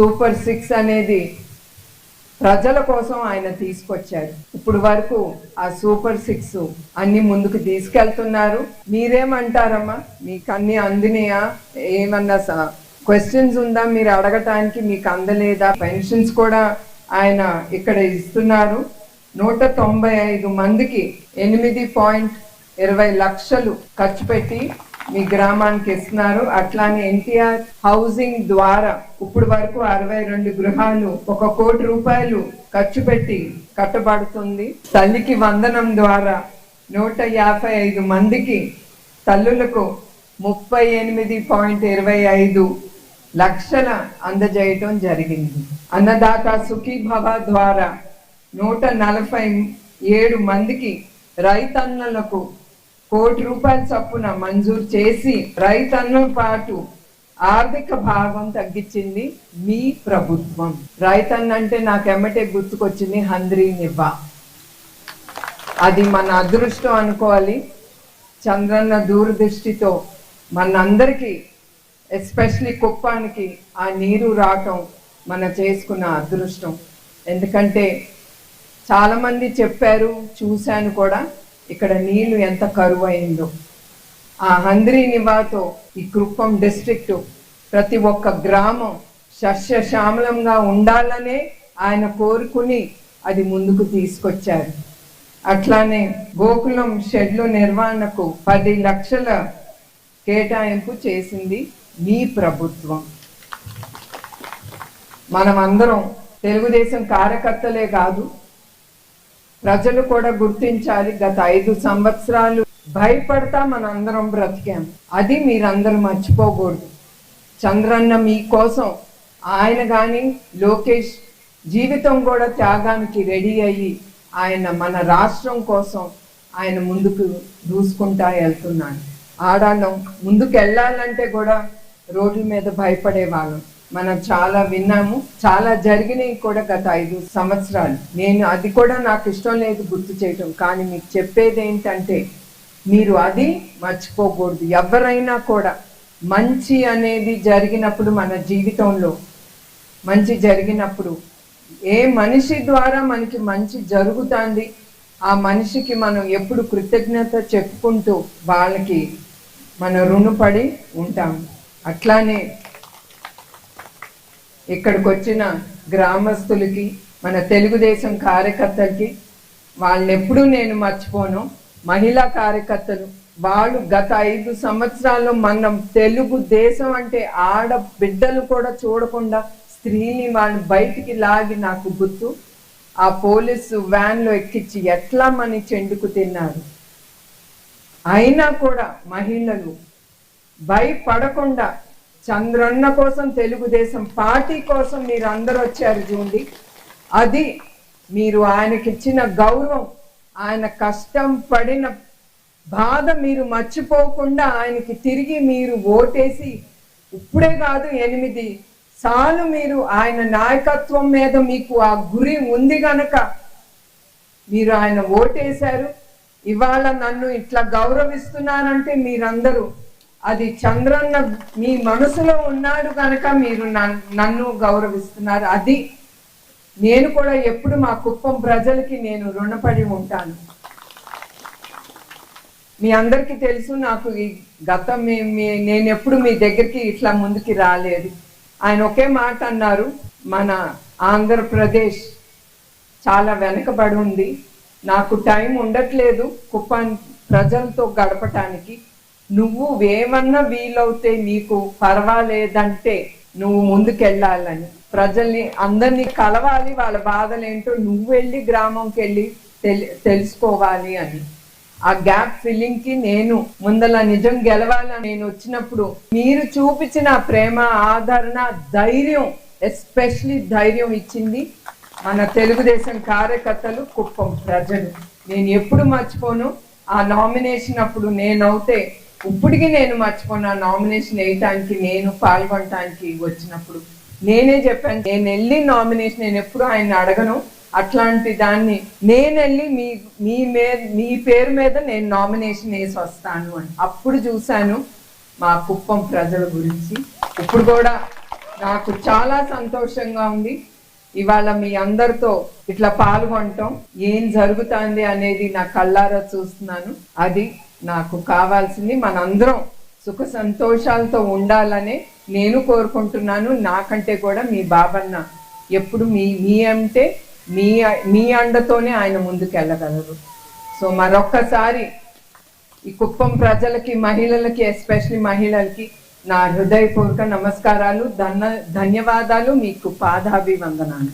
Super six అనేది ప్రజల కోసం ఆయన తీసుకొచ్చారు ఇప్పుడు వరకు ఆ సూపర్ సిక్స్ అన్ని ముందుకు తీసుకెళ్తున్నారు. మీరేమంటారమ్మా? మీకు అన్ని అందినయా? ఏమన్నా క్వశ్చన్స్ ఉందా? మీరు అడగటానికి మీకు అందలేదా? పెన్షన్స్ కూడా ఆయన ఇక్కడ ఇస్తున్నారు. నూట తొంభై ఐదు మందికి ఎనిమిది పాయింట్ ఇరవై లక్షలు ఖర్చు పెట్టి మీ గ్రామానికి ఇస్తున్నారు. అట్లానే ఎన్టీఆర్ హౌసింగ్ ద్వారా ఇప్పుడు వరకు అరవై రెండు గృహాలు ఒక కోటి రూపాయలు ఖర్చు పెట్టి కట్టబడుతుంది. తల్లికి వందనం ద్వారా నూట యాభై ఐదు మందికి తల్లులకు ముప్పై ఎనిమిది పాయింట్ ఇరవై ఐదు లక్షల అందజేయటం జరిగింది. అన్నదాత సుఖీభవ ద్వారా నూట నలభై ఏడు మందికి రైతన్నలకు కోటి రూపాయల చొప్పున మంజూరు చేసి రైతన్నుల పాటు ఆర్థిక భాగం తగ్గించింది మీ ప్రభుత్వం. రైతన్న అంటే నాకు ఎమ్మటే గుర్తుకొచ్చింది హంద్రీ నివ్వ. అది మన అదృష్టం అనుకోవాలి. చంద్రన్న దూరదృష్టితో మనందరికీ ఎస్పెషలీ కుప్పానికి ఆ నీరు రావటం మన చేసుకున్న అదృష్టం. ఎందుకంటే చాలామంది చెప్పారు చూశాను కూడా. ఇక్కడ నీళ్ళు ఎంత కరువు అయిందో ఆ హంద్రీ నివాతో ఈ కృప్పం డిస్ట్రిక్ట్ ప్రతి ఒక్క గ్రామం సస్యశ్యామలంగా ఉండాలనే ఆయన కోరుకుని అది ముందుకు తీసుకొచ్చారు. అట్లానే గోకులం షెడ్లు నిర్వహణకు పది లక్షల కేటాయింపు చేసింది మీ ప్రభుత్వం. మనం అందరం తెలుగుదేశం కార్యకర్తలే కాదు ప్రజలు కూడా గుర్తించాలి. గత ఐదు సంవత్సరాలు భయపడతా మనందరం బ్రతికాం. అది మీరందరూ మర్చిపోకూడదు. చంద్రన్న మీకోసం ఆయన కానీ లోకేష్ జీవితం కూడా త్యాగానికి రెడీ అయ్యి ఆయన మన రాష్ట్రం కోసం ఆయన ముందుకు దూసుకుంటా వెళ్తున్నాడు. ఆడాళ్ళం ముందుకు వెళ్ళాలంటే కూడా రోడ్ల మీద భయపడే వాళ్ళం మనం చాలా విన్నాము. చాలా జరిగినాయి కూడా గత ఐదు సంవత్సరాలు. నేను అది కూడా నాకు ఇష్టం లేదు గుర్తు చేయటం. కానీ మీకు చెప్పేది ఏంటంటే మీరు అది మర్చిపోకూడదు. ఎవరైనా కూడా మంచి అనేది జరిగినప్పుడు మన జీవితంలో మంచి జరిగినప్పుడు ఏ మనిషి ద్వారా మనకి మంచి జరుగుతుంది ఆ మనిషికి మనం ఎప్పుడు కృతజ్ఞత చెప్పుకుంటూ వాళ్ళకి మనం రుణపడి ఉంటాము అట్లానే ఇక్కడికి వచ్చిన గ్రామస్తులకి మన తెలుగుదేశం కార్యకర్తలకి వాళ్ళని ఎప్పుడూ నేను మర్చిపోను. మహిళా కార్యకర్తలు వాళ్ళు గత ఐదు సంవత్సరాల్లో మనం తెలుగు దేశం అంటే ఆడ బిడ్డలు కూడా చూడకుండా స్త్రీని వాళ్ళు బయటికి లాగి నాకు గుర్తు ఆ పోలీసు వ్యాన్లో ఎక్కించి ఎట్లా మని చెండుకు తిన్నారు? అయినా కూడా మహిళలు భయపడకుండా చంద్రన్న కోసం తెలుగుదేశం పార్టీ కోసం మీరు అందరూ వచ్చారు చూడండి. అది మీరు ఆయనకిచ్చిన గౌరవం ఆయన కష్టం పడిన బాధ మీరు మర్చిపోకుండా ఆయనకి తిరిగి మీరు ఓటేసి ఇప్పుడే కాదు ఎనిమిది సార్లు మీరు ఆయన నాయకత్వం మీద మీకు ఆ గురి ఉంది గనక మీరు ఆయన ఓటేశారు. ఇవాళ నన్ను ఇట్లా గౌరవిస్తున్నారంటే మీరందరూ అది చంద్రన్న మీ మనసులో ఉన్నాడు కనుక మీరు నన్ను గౌరవిస్తున్నారు. అది నేను కూడా ఎప్పుడు మా కుప్పం ప్రజలకి నేను రుణపడి ఉంటాను. మీ అందరికీ తెలుసు నాకు ఈ గతం మీ- నేను ఎప్పుడు మీ దగ్గరికి ఇట్లా ముందుకి రాలేదు. ఆయన ఒకే మాట అన్నారు మన ఆంధ్రప్రదేశ్ చాలా వెనకబడి ఉంది. నాకు టైం ఉండట్లేదు కుప్పం ప్రజలతో గడపటానికి. నువ్వు ఏమన్నా వీలవుతే నీకు పర్వాలేదంటే నువ్వు ముందుకెళ్ళాలని. ప్రజల్ని అందరినీ కలవాలి వాళ్ళ బాధలేంటో నువ్వు వెళ్ళి గ్రామంకి వెళ్ళి తెలి తెలుసుకోవాలి అని. ఆ గ్యాప్ ఫిల్లింగ్కి నేను ముందల నిజం గెలవాలని నేను వచ్చినప్పుడు మీరు చూపించిన ప్రేమ ఆదరణ ధైర్యం ఎస్పెషలీ ధైర్యం ఇచ్చింది మన తెలుగుదేశం కార్యకర్తలు కుప్పం ప్రజలు. నేను ఎప్పుడు మర్చిపోను. ఆ నామినేషన్ అప్పుడు నేనవుతే ఇప్పటికి నేను మర్చిపోను. ఆ నామినేషన్ వేయటానికి నేను పాల్గొనటానికి వచ్చినప్పుడు నేనే చెప్పాను నేను వెళ్ళి నామినేషన్ నేను ఎప్పుడు ఆయన అడగను. అట్లాంటి దాన్ని నేను వెళ్ళి మీ మీ మీద మీ పేరు మీద నేను నామినేషన్ వేసి వస్తాను అని అప్పుడు చూశాను మా కుప్పం ప్రజల గురించి. ఇప్పుడు కూడా నాకు చాలా సంతోషంగా ఉంది. ఇవాళ మీ అందరితో ఇట్లా పాల్గొనటం ఏం జరుగుతుంది అనేది నా కళ్ళారా చూస్తున్నాను. అది నాకు కావాల్సింది మనందరం సుఖ సంతోషాలతో ఉండాలనే నేను కోరుకుంటున్నాను. నాకంటే కూడా మీ బాబన్న ఎప్పుడు మీ మీ అంటే మీ మీ అండతోనే ఆయన ముందుకు వెళ్ళగలరు సో మరొక్కసారి ఈ కుప్పం ప్రజలకి మహిళలకి ఎస్పెషల్లీ మహిళలకి నా హృదయపూర్వక నమస్కారాలు ధన్య ధన్యవాదాలు మీకు పాదాభివందనాలు.